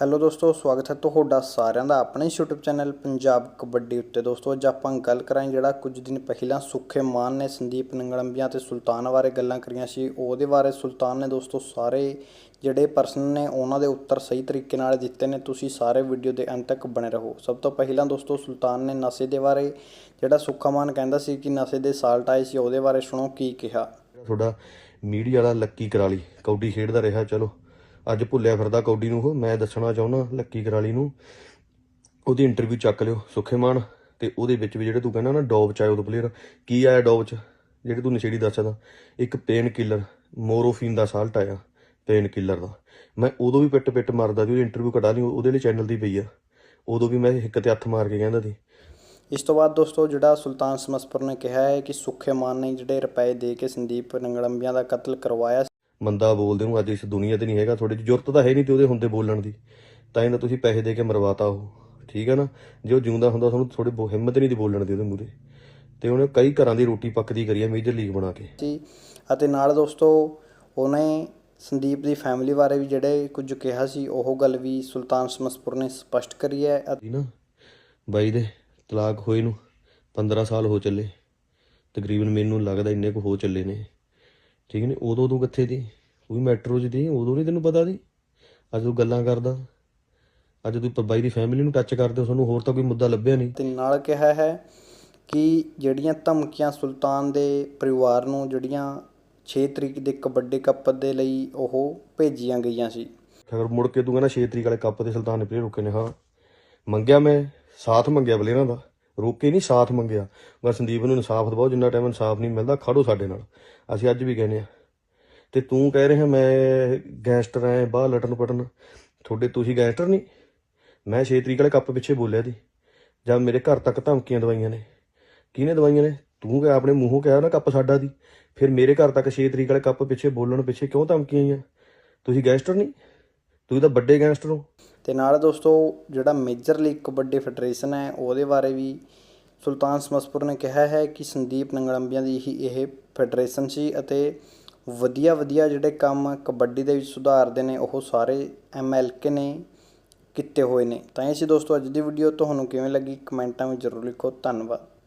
Hello ਦੋਸਤੋ, ਸਵਾਗਤ ਹੈ ਤੁਹਾਡਾ ਸਾਰਿਆਂ ਦਾ ਆਪਣੇ YouTube ਚੈਨਲ ਪੰਜਾਬ ਕਬੱਡੀ ਉੱਤੇ। ਦੋਸਤੋ, ਅੱਜ ਆਪਾਂ ਗੱਲ ਕਰਾਂਗੇ ਜਿਹੜਾ ਕੁਝ ਦਿਨ ਪਹਿਲਾਂ ਸੁੱਖੇ ਮਾਨ ਨੇ ਸੰਦੀਪ ਨੰਗਲੰਬੀਆਂ ਤੇ ਸੁਲਤਾਨ ਬਾਰੇ ਗੱਲਾਂ ਕਰੀਆਂ ਸੀ, ਉਹਦੇ ਬਾਰੇ ਸੁਲਤਾਨ ਨੇ ਦੋਸਤੋ ਸਾਰੇ ਜਿਹੜੇ ਪਰਸਨ ਨੇ, ਉਹਨਾਂ ਦੇ ਉੱਤਰ ਸਹੀ ਤਰੀਕੇ ਨਾਲ ਦਿੱਤੇ ਨੇ। ਤੁਸੀਂ ਸਾਰੇ ਵੀਡੀਓ ਦੇ ਅੰਤ ਤੱਕ ਬਣੇ ਰਹੋ। ਸਭ ਤੋਂ ਪਹਿਲਾਂ ਦੋਸਤੋ, ਸੁਲਤਾਨ ਨੇ ਨਸ਼ੇ ਦੇ ਬਾਰੇ ਜਿਹੜਾ ਸੁੱਖਾ ਮਾਨ ਕਹਿੰਦਾ ਸੀ ਕਿ ਨਸ਼ੇ ਦੇ ਸਾਲਟ ਆਏ ਸੀ, ਉਹਦੇ ਬਾਰੇ ਸੁਣੋ ਕੀ ਕਿਹਾ। ਤੁਹਾਡਾ ਮੀਡੀਆ ਵਾਲਾ ਲੱਕੀ ਕਰਾਲੀ ਕੌਡੀ ਖੇਡਦਾ ਰਿਹਾ, ਚਲੋ। ਅੱਜ ਭੁੱਲਿਆ ਫਿਰਦਾ ਕੌਡੀ ਨੂੰ ਉਹ, ਮੈਂ ਦੱਸਣਾ ਚਾਹੁੰਦਾ ਲੱਕੀ ਕਰਾਲੀ ਨੂੰ। ਉਹਦੀ ਇੰਟਰਵਿਊ ਚੱਕ ਲਿਓ, ਸੁਖੇਮਾਨ। ਤੇ ਉਹਦੇ ਵਿੱਚ ਵੀ ਜਿਹੜੇ ਤੂੰ ਕਹਿੰਦਾ ਨਾ ਡੋਬ ਚ ਆਇਆ ਉਹ ਪਲੇਅਰ ਕੀ ਆਇਆ ਡੋਬ ਚ? ਜਿਹੜੇ ਤੂੰ ਨਸ਼ੇੜੀ ਦੱਸਦਾ ਇੱਕ ਪੇਨ ਕਿਲਰ ਮੋਰੋਫੀਨ ਦਾ ਸਾਲਟ ਆਇਆ ਪੇਨ ਕਿਲਰ ਦਾ। ਮੈਂ ਉਦੋਂ ਵੀ ਪਿੱਟ ਪਿੱਟ ਮਾਰਦਾ ਸੀ, ਉਹਦੀ ਇੰਟਰਵਿਊ ਕਢਾ ਲਈ, ਉਹਦੇ ਲਈ ਚੈਨਲ ਦੀ ਪਈ ਆ। ਉਦੋਂ ਵੀ ਮੈਂ ਇੱਕ ਤੇ ਹੱਥ ਮਾਰ ਕੇ ਕਹਿੰਦਾ ਸੀ। ਇਸ ਤੋਂ ਬਾਅਦ ਦੋਸਤੋ, ਜਿਹੜਾ ਸੁਲਤਾਨ ਸਮਸਪੁਰ ਨੇ ਕਿਹਾ ਹੈ ਕਿ ਸੁੱਖੇ ਮਾਨ ਨੇ ਜਿਹੜੇ ਰੁਪਏ ਦੇ ਕੇ ਸੰਦੀਪ ਨੰਗਲੰਬੀਆਂ ਦਾ ਕਤਲ ਕਰਵਾਇਆ ਮੰਦਾ ਬੋਲਦੇ ਨੂੰ ਅੱਜ ਇਸ ਦੁਨੀਆ ਤੇ ਨਹੀਂ ਹੈਗਾ ਤੁਹਾਡੇ 'ਚ ਜ਼ਰੂਰਤ ਤਾਂ ਹੈ ਨਹੀਂ ਤੇ ਉਹਦੇ ਹੁੰਦੇ ਬੋਲਣ ਦੀ। ਤਾਂ ਇਹਨਾਂ ਤੁਸੀਂ ਪੈਸੇ ਦੇ ਕੇ ਮਰਵਾਤਾ ਉਹ ਠੀਕ ਹੈ ਨਾ? ਜੇ ਉਹ ਜਿਉਂਦਾ ਹੁੰਦਾ ਤੁਹਾਨੂੰ ਥੋੜੀ ਬਹੁਤ ਹਿੰਮਤ ਨਹੀਂ ਦੀ ਬੋਲਣ ਦੀ ਉਹਦੇ ਮੂਹਰੇ। ਤੇ ਉਹਨੇ ਕਈ ਘਰਾਂ ਦੀ ਰੋਟੀ ਪੱਕਦੀ ਕਰੀ ਹੈ ਮੇਜਰ ਲੀਗ ਬਣਾ ਕੇ। ਸੀ ਅਤੇ ਨਾਲ ਦੋਸਤੋ ਉਹਨੇ ਸੰਦੀਪ ਦੀ ਫੈਮਿਲੀ ਬਾਰੇ ਵੀ ਜਿਹੜੇ ਕੁਝ ਕਿਹਾ ਸੀ ਉਹ ਗੱਲ ਵੀ ਸੁਲਤਾਨ ਸਮਸਪੁਰ ਨੇ ਸਪਸ਼ਟ ਕਰੀ ਹੈ। ਜੀ ਨਾ ਬਾਈ ਦੇ ਤਲਾਕ ਹੋਏ ਨੂੰ 15 ਸਾਲ ਹੋ ਚੱਲੇ। ਤਕਰੀਬਨ ਮੈਨੂੰ ਲੱਗਦਾ ਇੰਨੇ ਕੁ ਹੋ ਚੱਲੇ ਨੇ। ਠੀਕ ਨੇ? ਉਦੋਂ ਤੂੰ ਕਿੱਥੇ ਦੀ? ਉਹ ਵੀ ਮੈਟਰੋ 'ਚ ਦੀ? ਉਦੋਂ ਨਹੀਂ ਤੈਨੂੰ ਪਤਾ ਦੀ? ਅੱਜ ਤੂੰ ਗੱਲਾਂ ਕਰਦਾ। ਅੱਜ ਤੂੰ ਬਾਈ ਦੀ ਫੈਮਿਲੀ ਨੂੰ ਟੱਚ ਕਰਦੇ ਹੋ ਤੁਹਾਨੂੰ ਹੋਰ ਤਾਂ ਕੋਈ ਮੁੱਦਾ ਲੱਭਿਆ ਨਹੀਂ ਤੇ ਨਾਲ ਕਿਹਾ ਹੈ ਕਿ ਜਿਹੜੀਆਂ ਧਮਕੀਆਂ ਸੁਲਤਾਨ ਦੇ ਪਰਿਵਾਰ ਨੂੰ ਜਿਹੜੀਆਂ 6 ਤਰੀਕ ਦੇ ਕਬੱਡੀ ਕੱਪ ਦੇ ਲਈ ਉਹ ਭੇਜੀਆਂ ਗਈਆਂ ਸੀ। ਅਗਰ ਮੁੜ ਕੇ ਤੂੰ ਕਹਿੰਦਾ 6 ਤਰੀਕ ਵਾਲੇ ਕੱਪ ਤੇ ਸੁਲਤਾਨ ਨੇ ਪਲੇਅਰ ਰੋਕੇ ਨੇ ਹਾਂ। ਮੰਗਿਆ ਮੈਂ ਸਾਥ ਮੰਗਿਆ ਪਲੇਅਰਾਂ ਦਾ। ਰੋਕੇ ਨਹੀਂ ਸਾਥ ਮੰਗਿਆ। ਮੈਂ ਸੰਦੀਪ ਨੂੰ ਇਨਸਾਫ ਦਿਵਾਓ, ਜਿੰਨਾ ਟਾਈਮ ਇਨਸਾਫ ਨਹੀਂ ਮਿਲਦਾ, ਖੜੋ ਸਾਡੇ ਨਾਲ। ਅਸੀਂ ਅੱਜ ਵੀ ਕਹਿੰਦੇ ਆ ਤੇ ਤੂੰ ਕਹਿ ਰਿਹਾ, ਮੈਂ ਗੈਂਗਸਟਰ ਐ, ਬਾਹਰ ਲਟਣ ਪਟਣ ਤੁਹਾਡੇ ਤੁਸੀਂ ਗੈਂਗਸਟਰ ਨਹੀਂ? ਮੈਂ 6 ਤਰੀਕ ਵਾਲੇ ਕੱਪ ਪਿੱਛੇ ਬੋਲਿਆ ਦੀ ਜਦ ਮੇਰੇ ਘਰ ਤੱਕ ਧਮਕੀਆਂ ਦਵਾਈਆਂ ਨੇ। ਕਿਹਨੇ ਦਵਾਈਆਂ ਨੇ? ਤੂੰ ਕਿ ਆਪਣੇ ਮੂੰਹੋਂ ਕਿਹਾ ਨਾ ਕੱਪ ਸਾਡਾ ਦੀ। ਫਿਰ ਮੇਰੇ ਘਰ ਤੱਕ 6 ਤਰੀਕ ਵਾਲੇ ਕੱਪ ਪਿੱਛੇ ਬੋਲਣ ਪਿੱਛੇ ਕਿਉਂ ਧਮਕੀਆਂ ਆਈਆਂ? ਤੁਸੀਂ ਗੈਂਗਸਟਰ ਨਹੀਂ? ਤੁਸੀਂ ਤਾਂ ਵੱਡੇ ਗੈਂਗਸਟਰ ਹੋ। ਅਤੇ ਨਾਲ ਦੋਸਤੋ, ਜਿਹੜਾ ਮੇਜਰ ਲੀਗ ਕਬੱਡੀ ਫੈਡਰੇਸ਼ਨ ਹੈ, ਉਹਦੇ ਬਾਰੇ ਵੀ ਸੁਲਤਾਨ ਸਮਸਪੁਰ ਨੇ ਕਿਹਾ ਹੈ ਕਿ ਸੰਦੀਪ ਨੰਗਲੰਬੀਆਂ ਦੀ ਹੀ ਇਹ ਫੈਡਰੇਸ਼ਨ ਸੀ ਅਤੇ ਵਧੀਆ ਵਧੀਆ ਜਿਹੜੇ ਕੰਮ ਕਬੱਡੀ ਦੇ ਵਿੱਚ ਸੁਧਾਰਦੇ ਨੇ, ਉਹ ਸਾਰੇ ਐਮਐਲਕੇ ਨੇ ਕੀਤੇ ਹੋਏ ਨੇ। ਤਾਂ ਇਹ ਸੀ ਦੋਸਤੋ ਅੱਜ ਦੀ ਵੀਡੀਓ ਤੁਹਾਨੂੰ ਕਿਵੇਂ ਲੱਗੀ? ਕਮੈਂਟਾਂ ਵਿੱਚ ਜ਼ਰੂਰ ਲਿਖੋ। ਧੰਨਵਾਦ।